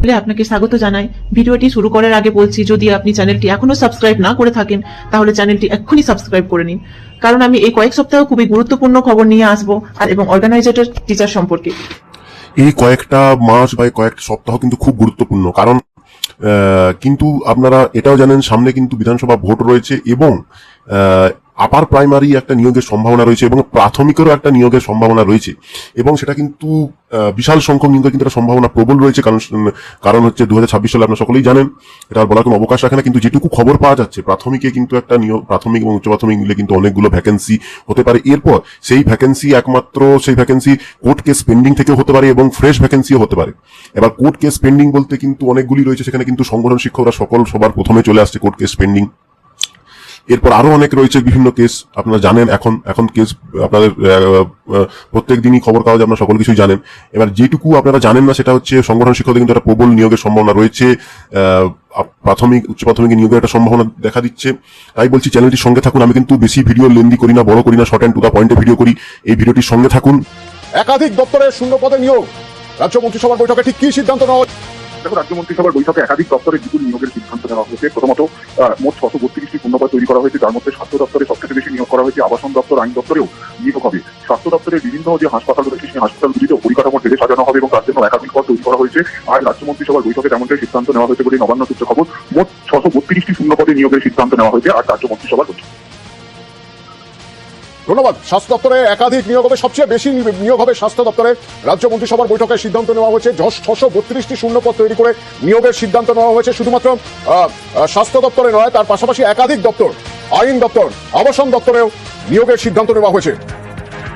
বলে আপনাকে স্বাগত জানাই। ভিডিওটি শুরু করার আগে বলছি, যদি আপনি চ্যানেলটি এখনও সাবস্ক্রাইব না করে থাকেন, তাহলে চ্যানেলটি এক্ষুনি সাবস্ক্রাইব করে নিন। কারণ আমি এই কয়েক সপ্তাহ খুবই গুরুত্বপূর্ণ খবর নিয়ে আসব, আর এবং অর্গানাইজেটর টিচার সম্পর্কে। এই কয়েকটা মাস বা কয়েকটা সপ্তাহ কিন্তু খুব গুরুত্বপূর্ণ, কারণ কিন্তু আপনারা এটাও জানেন, সামনে কিন্তু বিধানসভা ভোট রয়েছে এবং আপার প্রাইমারি একটা নিয়োগের সম্ভাবনা রয়েছে এবং প্রাথমিকেরও একটা নিয়োগের সম্ভাবনা রয়েছে। এবং সেটা কিন্তু বিশাল সংখ্যক নিয়োগের কিন্তু একটা সম্ভাবনা প্রবল রয়েছে। কারণ কারণ হচ্ছে দু হাজার ছাব্বিশ সালে আপনারা সকলেই জানেন এটা আর বলার কোনো অবকাশ রাখে না। কিন্তু যেটুকু খবর পাওয়া যাচ্ছে, প্রাথমিকে কিন্তু একটা নিয়োগ, প্রাথমিক এবং উচ্চ প্রাথমিক মিলে কিন্তু অনেকগুলো ভ্যাকেন্সি হতে পারে। এরপর সেই ভ্যাকেন্সি একমাত্র, সেই ভ্যাকেন্সি কোর্ট কেস পেন্ডিং থেকেও হতে পারে এবং ফ্রেশ ভ্যাকেন্সিও হতে পারে। এবার কোর্ট কেস পেন্ডিং বলতে কিন্তু অনেকগুলি রয়েছে। সেখানে কিন্তু সংগঠন শিক্ষকরা সকল সবার প্রথমে চলে আসছে কোর্ট কেস পেন্ডিং এরপর আরও অনেক রয়েছে বিভিন্ন কেস, আপনারা জানেন এখন এখন কেস, আপনাদের প্রত্যেক দিনই খবর কাগজ আপনারা সকল কিছুই জানেন। এবার যেটুকু আপনারা জানেন না, সেটা হচ্ছে সংগঠন শিক্ষকদের কিন্তু একটা প্রবল নিয়োগের সম্ভাবনা রয়েছে। প্রাথমিক, উচ্চ প্রাথমিক নিয়োগের একটা সম্ভাবনা দেখা দিচ্ছে। তাই বলছি, চ্যানেলটির সঙ্গে থাকুন। আমি কিন্তু বেশি ভিডিও লেন্দি করি না, বড় করি না, শর্ট অ্যান্ড টু দা পয়েন্টে ভিডিও করি। এই ভিডিওটির সঙ্গে থাকুন। একাধিক দপ্তরের শূন্য পদে নিয়োগ। রাজ্য মন্ত্রিসভার বৈঠকে ঠিক কি সিদ্ধান্ত নেওয়া? দেখো রাজ্য মন্ত্রিসভার বৈঠকে একাধিক দপ্তরে বিপুল নিয়োগের সিদ্ধান্ত নেওয়া হয়েছে। প্রথমত মোট ছশো বত্রিশটি শূন্যপদ তৈরি করা হয়েছে, যার মধ্যে স্বাস্থ্য দপ্তরে সবথেকে বেশি নিয়োগ করা হয়েছে, আবাসন দপ্তর, আইন দপ্তরেও নিয়োগ হবে। স্বাস্থ্য দপ্তরের বিভিন্ন যে হাসপাতাল রয়েছে, সেই হাসপাতালগুলিতে পরিকাঠামো ঢেলে সাজানো হবে এবং তার জন্য একাধিক পদ তৈরি করা হয়েছে। আর রাজ্য মন্ত্রিসভার বৈঠকে তেমনটাই সিদ্ধান্ত নেওয়া হয়েছে বলে নবান্ন সূত্রে খবর। মোট ছশো বত্রিশটি শূন্যপদে নিয়োগের সিদ্ধান্ত নেওয়া হয়েছে আর রাজ্য মন্ত্রিসভার বৈঠক। ধন্যবাদ। স্বাস্থ্য দপ্তরে একাধিক নিয়োগ হবে। সবচেয়ে বেশি নিয়োগ হবে স্বাস্থ্য দপ্তরে। রাজ্য মন্ত্রিসভার বৈঠকে সিদ্ধান্ত নেওয়া হয়েছে। ছশো বত্রিশটি শূন্যপদ তৈরি করে নিয়োগের সিদ্ধান্ত নেওয়া হয়েছে। শুধুমাত্র স্বাস্থ্য দপ্তরে নয়, তার পাশাপাশি একাধিক দপ্তর, আইন দপ্তর, আবাসন দপ্তরেও নিয়োগের সিদ্ধান্ত নেওয়া হয়েছে।